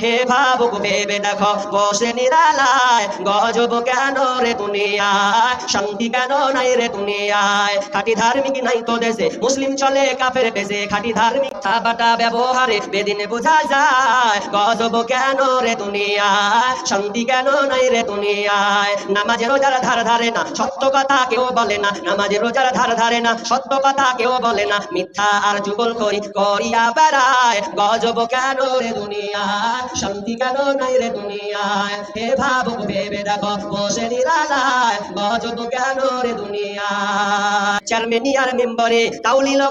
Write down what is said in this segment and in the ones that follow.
হে ভাবুক ভেবে দেখো, বসে নিরালায়, গজব কেন রে দুনিয়ায়? শান্তি কেন নাই রে দুনিয়ায়? খাটি ধার্মিক নাই তো দেশে, মুসলিম চলে কাফের পেশে খাটি ধার্মিক থাবাটা ব্যবহারে বেদিনে বোঝা যায়, গজব কেন রে দুনিয়ায়? শান্তি কেন নাই রে দুনিয়ায়? নামাজে রোজার ধার ধারে না, সত্য কথা কেউ বলে না, নামাজে রোজার ধার ধারে না, সত্য কথা কেউ বলে না, মিথ্যা আর যুগল করি করিয়া বেড়ায়, গজব কেন রে দুনিয়ায়? শান্তি কেন নাই রে দুনিয়ায়। হে ভাবুক ভেবে মেম্বরে, তাও নিল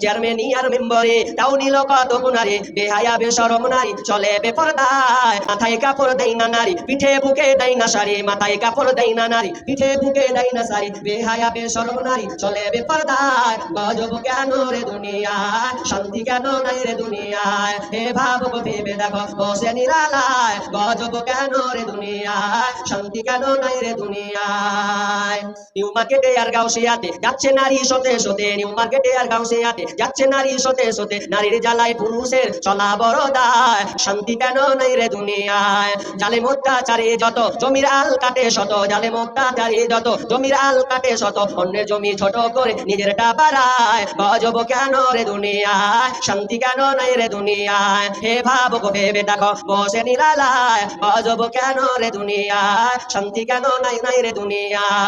চেয়ারম্যানি মেম্বরে, তাও নিল কুনারি বেহায়া বেসরম নারী, চলে বেপরদায়। মাথায় কাপড় দেয় না নারী, পিঠে বুকে দেয় না মাথায় কাপড় না নারী, পিঠে বুকে না বেহায়া বেসরম নারী, চলে বেপরদায়। গজব কেন রে শান্তি কেন নাই রে দুনিয়ায়? হে ভাবুক ভেবে দেখো, বসে নিরালায়। গজব কেন রে দুনিয়ায় শান্তি কেন নাই রে দুনিয়ায়? নিউ মার্কেটে আর গাউসিয়াতে যাচ্ছে নারী সতে সতে নিউ মার্কেটে আর গাউসিয়াতে যাচ্ছে নারী সতে সতে, নারীর জ্বালায় পুরুষের চলা বড় দায়। শান্তি কেন নাই রে দুনিয়ায়? জালে অত্যাচারে যত, জমির আল কাটে শত। জালে অত্যাচারে যত, জমির আল কাটে শত। অন্যের জমি ছোট করে নিজেরটা বাড়ায়। গজব কেন রে দুনিয়ায়? শান্তি কেন নাই রে দুনিয়ায়? হে ভাবুক ভেবে দেখো বসে নিরালায়। গজব কেন রে দুনিয়ায়? শান্তি কেন নাই নাই রে দুনিয়ায়?